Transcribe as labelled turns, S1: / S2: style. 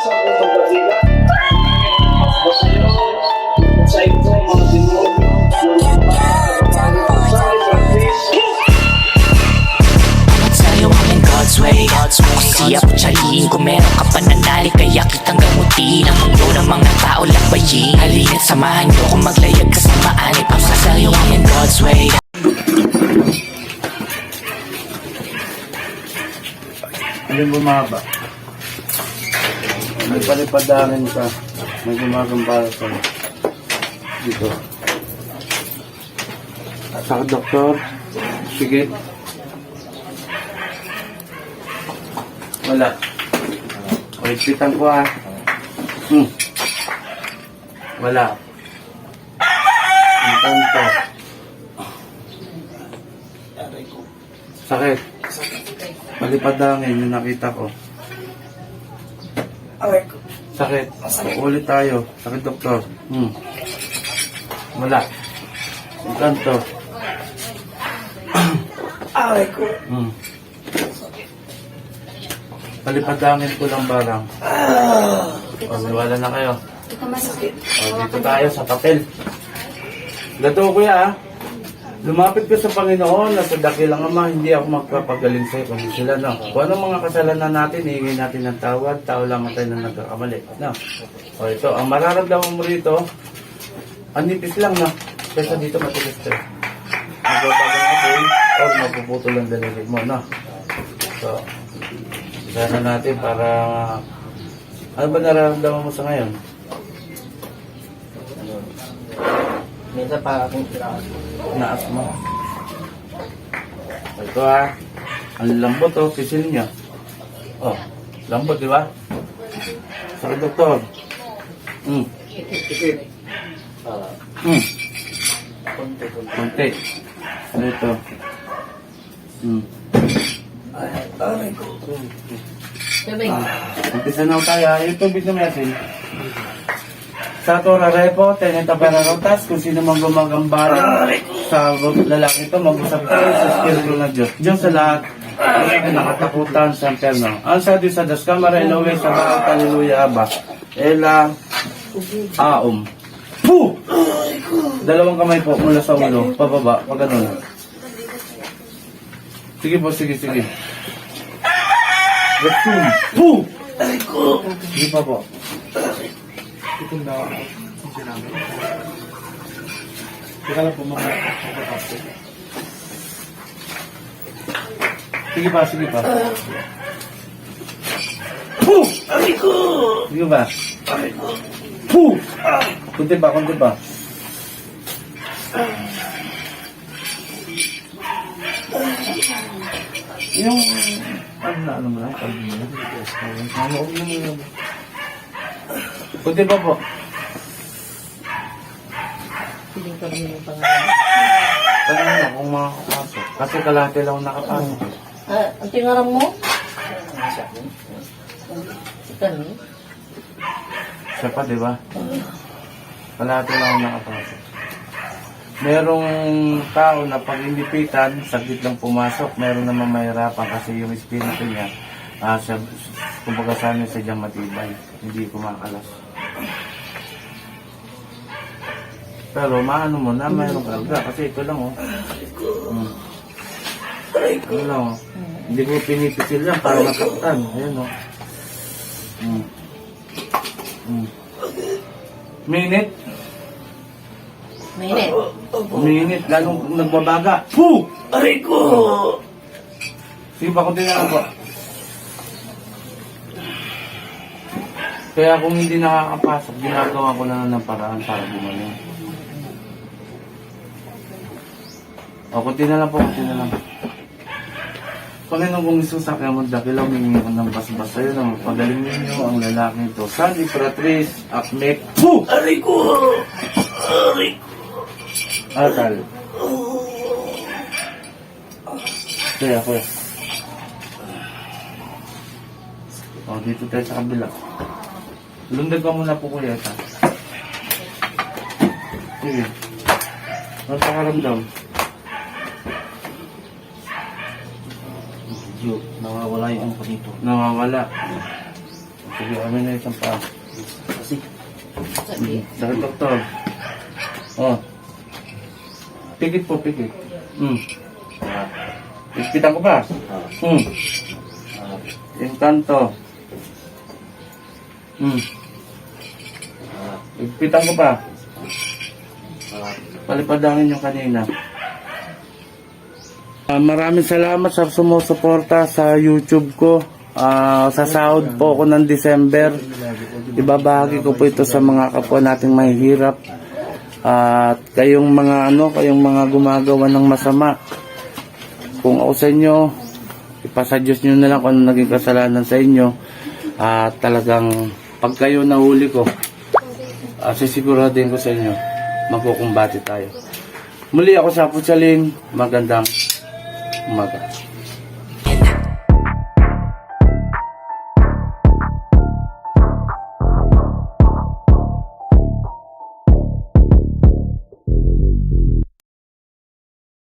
S1: sa unang dakila. Sa ito, mga demonyo, ng mga sa Christ.
S2: Sa'yo I'm in God's way Kung siya po tsaliin Kung meron ka pananali Kaya kitang gamutin Ang mundo ng mga tao lakbayin Halina't samahan niyo Kung maglayag kasamaan Ipang sa'yo in God's way
S3: Alin bumaba? May palipadanin ka. May gumagambala sa'yo. Dito. Sa doktor. Sige. Wala. Wait, ko ah. Hmm. Wala. Ang tanto. Sakit. Palipadangin yung nakita ko. Sakit. Ulit tayo. Sakit, doktor. Hmm. Wala. Ang kanto.
S1: Aray ko.
S3: Hmm. Palipadangin ko lang barang. O, wala na kayo. O, dito tayo sa papel. Gato kuya ah. Lumapit ko sa Panginoon na sa dakilang Ama, hindi ako magpapagaling sa'yo kung sila no. Kung anong mga kasalanan natin, hingin natin ng tawad, tao lang tayo na nagkakamali. No? O ito, ang mararamdaman mo rito, ang nipis lang no. Kesa dito matigas to. Magbabago ng apoy, o mapuputol ang dalilig mo, no. So, sana natin para, ano ba nararamdaman mo sa ngayon?
S4: Minsan pa akong
S3: Naas mo. Ito ah. Ang lambot oh, pisil niya. Oh, lambot di ba? Sa doktor. Hmm. Hmm. Konti. Ano ito? Hmm. Umpisa na tayo. ah. Yung tubig na mesin. Sa Tora Repo, Teneta Pararotas, kung sino man gumagambala sa lalaki ito, mag-usap tayo sa Espiritu ng Diyos. Diyos sa lahat, ang nakatakutan sa impyerno. Ang sa Diyos sa Das Kamara, Elohe, sa Baal, Hallelujah, Aba. Ela, Aum. Puh! Dalawang kamay po mula sa ulo, pababa, pag ganun. Sige po, sige, sige. Retum. Puh! Sige pa po. Sige pa, sige pa. Puh! Sige ba? Puh! Kunti ba, kunti ba? Yung, ano na, ano na, pag mo, ano, ano mo yun? Kunti ba po?
S4: piling ko rin yung pangalan.
S3: Tanong mo kung makakapasok. Kasi kalahati lang nakapasok.
S4: Ah, ang tingaram mo? Si Kani?
S3: Siya pa, di ba? Kalahati lang nakapasok. Merong tao na pag inipitan, saglit lang pumasok. Meron naman mahirapan kasi yung espiritu niya, ah, siya, kumbaga sa amin sadyang matibay. Hindi kumakalas. Pero maano mo na mayroong karga kasi ito lang oh. Hmm. Ano lang oh. Hindi ko pinipisil lang para masaktan. Ayan oh. Hmm. Hmm. Minute.
S4: Mainit.
S3: Minute. Lalong nagbabaga. Puh! Aray ko! Sige pa, kunti na lang Kaya kung hindi nakakapasok, ginagawa ko na ng paraan para gumaling. O, kunti na lang po, kunti na lang. Panginoon kong Isus, sa kaya mo dakilaw, mingi ko ng basbas sa'yo na magpagaling ninyo ang lalaki ito. Sandy Pratrice, Akmek, Puh! Aray ko! Aray ko! Atal. Kaya ako. O, dito tayo sa kabila. Lundag ka muna po kuya. Ta. Sige. Ano sa karamdam?
S4: Medyo nawawala yung ano ko dito.
S3: Nawawala. Sige, ano na isang pa.
S4: Kasi,
S3: Mm. Sakit doktor. Oh. Pikit po, pikit. Hmm. Pikitan ko pa. Hmm. Yung kanto. Hmm. Pikitan ko pa. Palipadangin yung kanina. Ah, maraming salamat sa sumusuporta sa YouTube ko. Ah, sa sahod po ako ng December. Ibabahagi ko po ito sa mga kapwa nating mahihirap. At kayong mga ano, kayong mga gumagawa ng masama. Kung ako sa inyo, ipasa Diyos nyo na lang kung ano naging kasalanan sa inyo. At talagang pag kayo nahuli ko, uh, sisiguraduhin ko sa inyo, magkukumbati tayo. Muli ako sa Putsaling, magandang umaga.